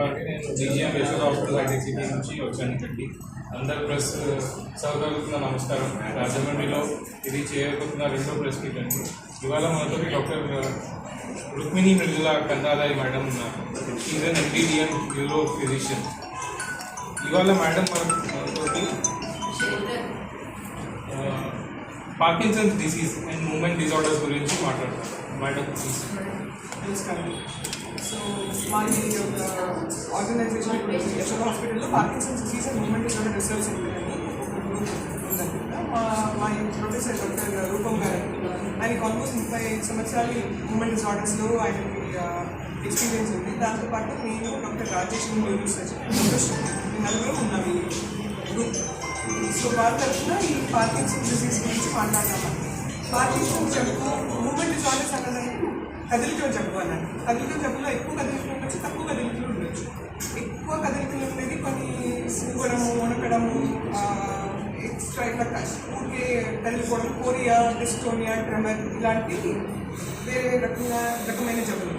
చెప్పాలంటే నేను GGM Yashoda hospital ఐటీసీపీ నుంచి వచ్చాను ఇక్కడికి అందరు ప్రెస్ సౌకర్యంగా నమస్కారం. రాజమండ్రిలో ఇది చేయబోతున్న రెండో ప్రెస్ మీట్ అండి. ఇవాళ మనతో డాక్టర్ రుక్మిణి మృదుల కందాదాయి మేడం ఉన్నారు. Is an MBDM neuro physician ఇవాళ మేడం మనతోటి Parkinson's disease and movement disorders గురించి మాట్లాడతారు. మేడం ప్లీజ్ నమస్కారం సో మాది ఒక ఆర్గనైజేషన్ ఇప్పుడు యశోద హాస్పిటల్లో Parkinson's disease and movement disorder research centre అని ఒక గ్రూప్ ఉందన్నమాట మా మా ప్రొఫెసర్ డాక్టర్ రూపం గారు ఆయనకి ఆల్మోస్ట్ ముప్పై సంవత్సరాలు మూమెంట్ డిజార్డర్స్లో ఆయనకి ఎక్స్పీరియన్స్ ఉంది దాంతోపాటు నేను డాక్టర్ రాజేష్ న్యూరో సర్జన్ నలుగురు ఉన్నాం ఈ గ్రూప్ సో వాళ్ళ తరఫున ఈ పార్కిన్సన్ డిసీజ్ గురించి మాట్లాడదాం పార్టీషన్ జబ్బు మూమెంట్ డిజార్డర్స్ అన్నదాన్ని కదిలికలు జబ్బు అన్నది కదిలికలు జబ్బులో ఎక్కువ కదిలికలు ఉండొచ్చు తక్కువ కదిలికలు ఉండొచ్చు. ఎక్కువ కదలికలు ఉండేది కొన్ని ఊగడము వణకడము ఎక్స్ట్రా ఇట్లా ఊరికే కదిలిపోవడం కోరియా డిస్టోనియా ట్రెమర్ ఇలాంటి వేరే రకమైన రకమైన జబ్బులు.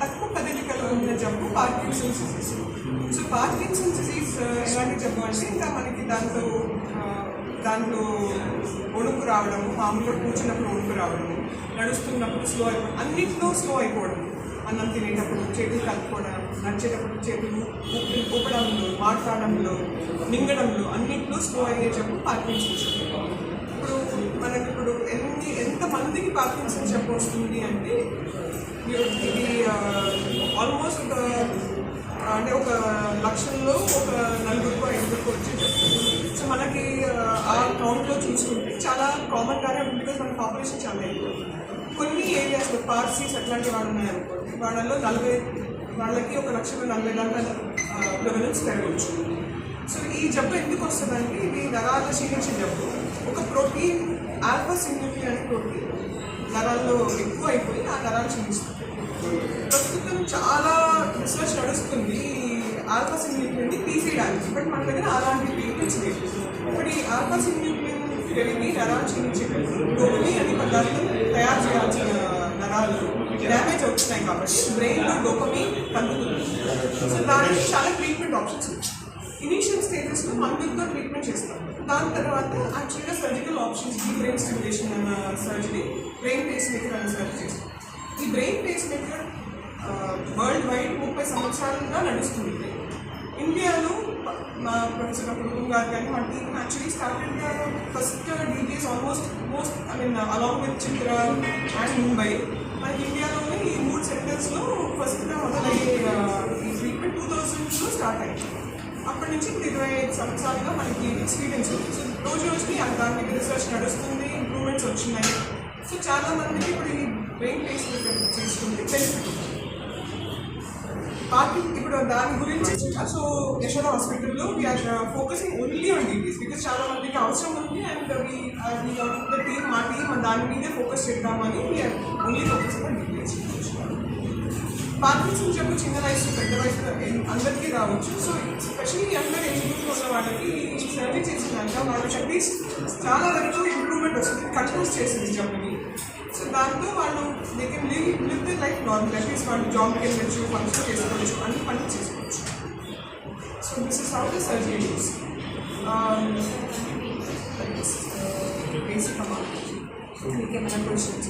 తక్కువ కదలికలు ఉన్న జబ్బు Parkinson's disease so Parkinson's disease ఎలాంటి జబ్బు అంటే ఇంకా మనకి దాంతో దాంట్లో ఒడుకు రావడము మామూలుగా కూర్చున్నప్పుడు ఒడుకు రావడము నడుస్తున్నప్పుడు స్లో అయిపోవడం అన్నింటిలో స్లో అయిపోవడం. అన్నం తినేటప్పుడు చేతులు కలుపుకోవడం నడిచేటప్పుడు చేతులు ఊపి ఊపడంలో మాట్లాడడంలో మింగడంలో అన్నింటిలో స్లో అయ్యే జబ్బు పార్కిన్సన్స్ ఇప్పుడు మనకి ఇప్పుడు ఎన్ని ఎంతమందికి పార్కిన్సన్ చెప్పు వస్తుంది అంటే మీరు ఇది ఆల్మోస్ట్ ఒక అంటే ఒక లక్షల్లో ఒక నలుగురికో ఐదుగురికో వచ్చేటప్పుడు సో మనకి ఆ, కౌంట్లో చూసుకుంటే చాలా కామన్గానే ఉంది బికాస్ మన పాపులేషన్ చాలా ఎక్కువ. కొన్ని ఏరియాస్లో పార్సీస్ అట్లాంటి వాళ్ళు ఉన్నాయనుకోండి వాళ్ళలో నలభై వాళ్ళకి ఒక లక్ష నలభై దాకా ప్రివలెన్స్ పెరగవచ్చు సో ఈ జబ్బు ఎందుకు వస్తుందంటే ఇది నరాల క్షీణించే జబ్బు. ఒక ప్రోటీన్ ఆల్ఫా సింగిల్ అనే ప్రోటీన్. నరాల్లో ఎక్కువ అయిపోయి ఆ నరాలు క్షీణిస్తుంది ఈ ఆల్ఫా సింగ్యూట్ని తీసేయడానికి బట్ మన దగ్గర అలాంటి ట్రీట్మెంట్స్ లేవు ఇప్పుడు ఈ ఆల్ఫా సింగ్యూట్ని పెరిగి నరాలు క్షీణించేటప్పుడు డోపమిన్ అనే పదార్థం తయారు చేయాల్సిన నరాలు డ్యామేజ్ అవుతున్నాయి కాబట్టి బ్రెయిన్లో డోపమిన్ తగ్గుతుంది సో దానికి చాలా ట్రీట్మెంట్ ఆప్షన్స్ ఉన్నాయి. ఇనీషియల్ స్టేజెస్లో మందులతో ట్రీట్మెంట్ చేస్తాం. దాని తర్వాత యాక్చువల్గా సర్జికల్ ఆప్షన్స్ ఈ బ్రెయిన్ స్టిమ్యులేషన్ అన్న సర్జరీ బ్రెయిన్ పేస్ మేకర్ అన్న సర్జరీ చేస్తాం. ఈ brain pacemaker worldwide ముప్పై సంవత్సరాలుగా నడుస్తుంది. ఇండియాలో మా ప్రొఫెసర్ కుటుంబం గారు కానీ మా team actually started first details almost most I mean along with Chitra and Mumbai మనకి ఇండియాలోనే ఈ మూడు సెంటర్స్లో ఫస్ట్గా మొదలయ్యే ఈ ట్రీట్మెంట్ టూ థౌజండ్లో స్టార్ట్ అయింది అప్పటి నుంచి ఇప్పుడు ఇరవై ఐదు సంవత్సరాలుగా మనకి ఎక్స్పీరియన్స్ ఉంది. సో రోజు రోజుకి దాని మీద రీసెర్చ్ నడుస్తుంది ఇంప్రూవ్మెంట్స్ వచ్చినాయి. సో చాలామందికి ఇప్పుడు ఈ బ్రెయిన్ పేస్ చేస్తుంది బెనిఫిట్ పార్కింగ్ ఇప్పుడు దాని గురించి సో యశోద హాస్పిటల్లో we're focusing only on DTs because చాలా మందికి అవసరం ఉంది అండ్ ద టీమ్ మా టీమ్ దాని మీదే ఫోకస్ చేద్దామని we're only focusing on DTs parkings జబ్బు చిన్న వయసు పెద్ద వయసు అందరికీ రావచ్చు. So specially younger age group ఉన్న వాళ్ళకి సర్వీస్ చేసినాక వాళ్ళకి అట్లీస్ట్ చాలా వరకు ఇంప్రూవ్మెంట్ వస్తుంది. కంట్రోల్స్ చేసింది జబ్బుని సో దాంతో వాళ్ళు they can live live the life normal at least వాళ్ళు జాబ్కి వెళ్ళచ్చు ఫంక్షన్ చేసుకోవచ్చు అన్ని పనులు చేసుకోవచ్చు. So this is how the surgery is basic amount questions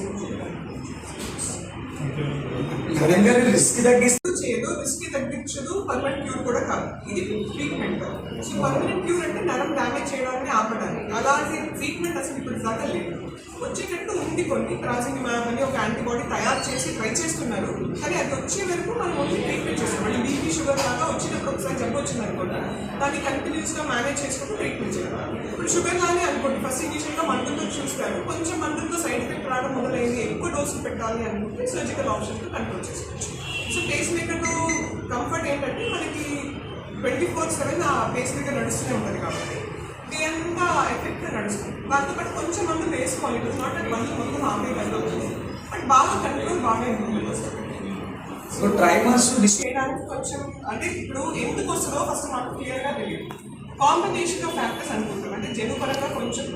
risk తగ్గిస్తే చేయదు రిస్క్ తగ్గించదు పర్మనెంట్ క్యూర్ కూడా కాదు. ఇది ట్రీట్మెంట్ సో పర్మనెంట్ క్యూర్ అంటే నరం డ్యామేజ్ చేయడాన్ని ఆపడానికి. అలాంటి ట్రీట్మెంట్ అసలు ఇప్పుడు దాకా లేదు వచ్చేటట్టు ఉంది కొన్ని. ప్రాజినిమాబ్ అని ఒక యాంటీబాడీ తయారు చేసి ట్రై చేస్తున్నారు. కానీ అది వచ్చే వరకు మనం ఓన్లీ ట్రీట్మెంట్ చేస్తాం మళ్ళీ బీపీ షుగర్ లాగా వచ్చినప్పుడు ఒకసారి జబ్బు వచ్చింది అనుకోండి దాన్ని కంటిన్యూస్గా మేనేజ్ చేసుకుంటూ ట్రీట్మెంట్ చేయాలి. ఇప్పుడు షుగర్ లానే అనుకోండి ఫస్ట్ ఇనిషియల్గా మందులతో చూస్తారు. కొంచెం మందులతో సైడ్ ఎఫెక్ట్ రావడం మొదలైంది ఎక్కువ డోసులు పెట్టాలి అనుకుంటే సర్జికల్ ఆప్షన్తో కంట్రోల్ చేసుకోవచ్చు. సో పేస్ మేకర్తో కంఫర్ట్ ఏంటంటే మనకి ట్వంటీ ఫోర్ సెవెన్ ఆ పేస్ మేకర్ నడుస్తూనే ఉంటుంది కాబట్టి. అంతా ఎఫెక్ట్ నడుస్తుంది. దాంతో పాటు కొంచెం మంది వేసుకోవాలి. ఇట్ నాట్ అట్ మందు మొత్తం ఆపే వెళ్ళవచ్చు బట్ బాగా కంట్రోల్ బాగా ఇంప్రూవ్మెంట్ వస్తుంది సో ట్రైమర్స్ చేయడానికి కొంచెం అంటే ఇప్పుడు ఎందుకు వస్తుందో ఫస్ట్ మాకు క్లియర్గా తెలియదు. కాంబినేషన్ ఆఫ్ ఫ్యాక్టర్స్ అనుకుంటాం అంటే జను పరంగా కొంచెం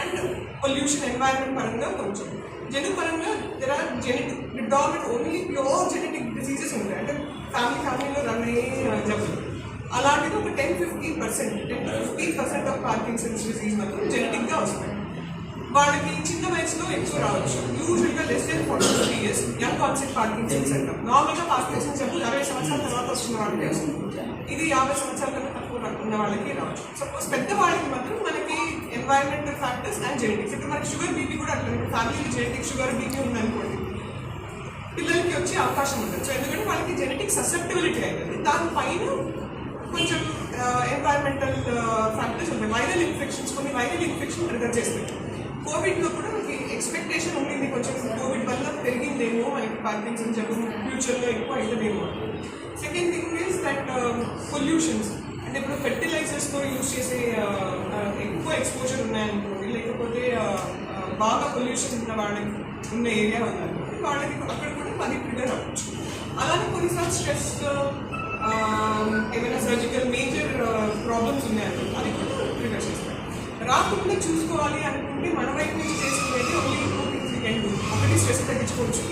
అండ్ పొల్యూషన్ ఎన్వైరన్మెంట్ పరంగా కొంచెం. జను పరంగా దెర్ ఆర్ జెనెటిక్ డామిట్ ఓన్లీ ప్యూర్ జెనెటిక్ డిసీజెస్ ఉంటాయి. అంటే ఫ్యామిలీ ఫ్యామిలీలో రన్ అయ్యే డెవలప్ అలాంటిది ఒక ten fifteen percent ten to fifteen percent of Parkinson's disease మాత్రం జెనెటిక్గా వస్తుంది వాళ్ళకి చిన్న వయసులో ఎక్కువ రావచ్చు. యూజువల్గా less than forty fifty years young concept Parkinson's అంటాం నార్మల్గా పార్కిన్సన్స్ చెప్పి అరవై సంవత్సరాల తర్వాత వస్తున్న వాళ్ళకి వస్తుంది ఇది యాభై సంవత్సరాల కన్నా తక్కువ ఉన్న వాళ్ళకి రావచ్చు. సపోజ్ పెద్ద వాళ్ళకి మాత్రం మనకి ఎన్వైరన్మెంటల్ ఫ్యాక్టర్స్ అండ్ జెనెటిక్స్ ఇప్పుడు మనకి షుగర్ బీపీ కూడా అట్లా ఫ్యామిలీకి జెనెటిక్ షుగర్ బీపీ ఉందనుకోండి. పిల్లలకి వచ్చే అవకాశం ఉంటుంది. సో ఎందుకంటే వాళ్ళకి జెనెటిక్ ససెప్టబిలిటీ అవుతుంది దానిపైన ఎన్వైరన్మెంటల్ ఫ్యాక్టర్స్ uh, ఉంటాయి. వైరల్ ఇన్ఫెక్షన్స్ కొన్ని వైరల్ ఇన్ఫెక్షన్ ట్రిగర్ చేస్తాయి. కోవిడ్లో కూడా మనకి ఎక్స్పెక్టేషన్ ఉండింది కొంచెం. కోవిడ్ వల్ల పెరిగిందేమో మనకి పార్కిన్సన్ జబ్బు ఫ్యూచర్లో ఎక్కువ అవుతుందేమో second thing is that pollutions అంటే ఇప్పుడు ఫెర్టిలైజర్స్తో యూజ్ చేసే uh, uh, ఎక్కువ ఎక్స్పోజర్ ఉన్నాయనుకోండి లేకపోతే బాగా పొల్యూషన్ ఉన్న వాళ్ళకి ఉన్న ఏరియా ఉందనుకోండి వాళ్ళకి అక్కడ కూడా పది ట్రిగర్ అవ్వచ్చు. అలానే కొన్నిసార్లు స్ట్రెస్ ఏమైనా సర్జికల్ మేజర్ ప్రాబ్లమ్స్ ఉన్నాయనుకోండి అది కూడా ట్రిగర్ చేస్తాయి రాకుండా చూసుకోవాలి అనుకుంటే మన వైపు నుంచి చేసుకునేది only two things can do ఒకటి స్ట్రెస్ తగ్గించుకోవచ్చు.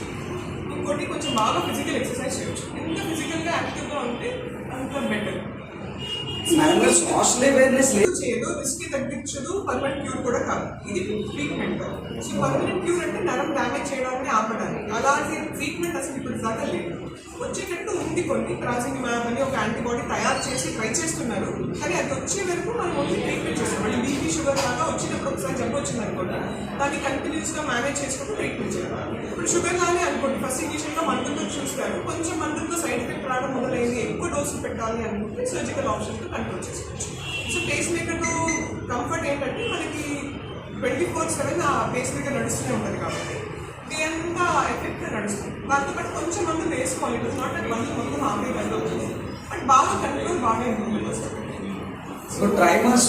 ఇంకోటి కొంచెం బాగా ఫిజికల్ ఎక్సర్సైజ్ చేయొచ్చు. ఎంత ఫిజికల్గా యాక్టివ్గా ఉంటే అంత బెటర్ చేయదు రిస్క్ తగ్గించదు పర్మనెంట్ క్యూర్ కూడా కాదు. ఇది ట్రీట్మెంట్ సో పర్మనెంట్ క్యూర్ అంటే నరం డ్యామేజ్ అలాగే ట్రీట్మెంట్ అసలు ఇప్పుడు దాకా లేదు. వచ్చేటట్టు ఉంది కొన్ని ట్రాజింగ్మాబ్ అని ఒక యాంటీబాడీ తయారు చేసి ట్రై చేస్తున్నారు. కానీ అది వచ్చే వరకు మనం ఓన్లీ ట్రీట్మెంట్ చేస్తాం మళ్ళీ బీపీ షుగర్ లాగా వచ్చినప్పుడు ఒకసారి జబ్బు వచ్చింది అనుకోండి దాన్ని కంటిన్యూస్గా మేనేజ్ చేసుకుంటూ ట్రీట్మెంట్ చేయాలి. ఇప్పుడు షుగర్ లానే అనుకోండి ఫస్ట్ ఇనిషియల్గా మందులతో చూస్తారు. కొంచెం మందులతో సైడ్ ఎఫెక్ట్ రావడం మొదలైంది ఎక్కువ డోసులు పెట్టాలి అనుకుంటే సర్జికల్ ఆప్షన్తో కంట్రోల్ చేసుకోవచ్చు. సో పేస్ మేకర్తో కంఫర్ట్ ఏంటంటే మనకి ట్వంటీ ఫోర్ సెవెన్ ఆ పేస్ మేకర్ నడుస్తూనే ఉంటుంది కాబట్టి. ఇది అంతా ఎఫెక్ట్ నడుస్తుంది. దాంతో పాటు కొంచెం మంది వేసుకోవాలి. ఇట్ నాట్ అంటే మంది మొత్తం ఆపే బట్ బాగా కంట్రోల్ బాగా ఇంప్రూవ్మెంట్ వస్తుంది సో ట్రైమర్స్